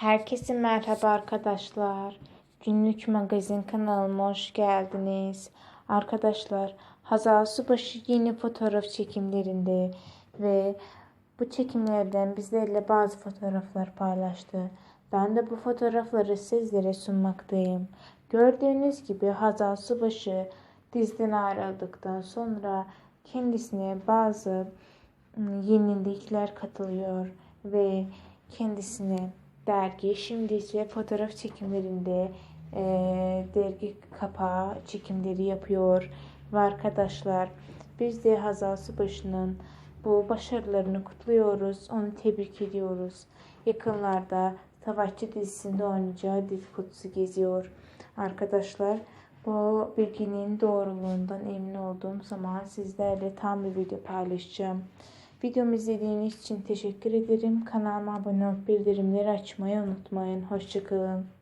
Herkese merhaba arkadaşlar. Günlük magazin kanalıma hoş geldiniz. Arkadaşlar Hazal Subaşı yeni fotoğraf çekimlerinde ve bu çekimlerden bizlerle bazı fotoğraflar paylaştı. Ben de bu fotoğrafları sizlere sunmaktayım. Gördüğünüz gibi Hazal Subaşı diziden ayrıldıktan sonra kendisine bazı ım, yenilikler katılıyor ve kendisine dergi şimdi ise fotoğraf çekimlerinde e, dergi kapağı çekimleri yapıyor ve arkadaşlar biz de Hazal Subaşı'nın bu başarılarını kutluyoruz. Onu tebrik ediyoruz. Yakınlarda Savaşçı dizisinde oynayacağı dedikodusu geziyor. Arkadaşlar bu bilginin doğruluğundan emin olduğum zaman sizlerle tam bir video paylaşacağım. Videomu izlediğiniz için teşekkür ederim. Kanalıma abone olup bildirimleri açmayı unutmayın. Hoşçakalın.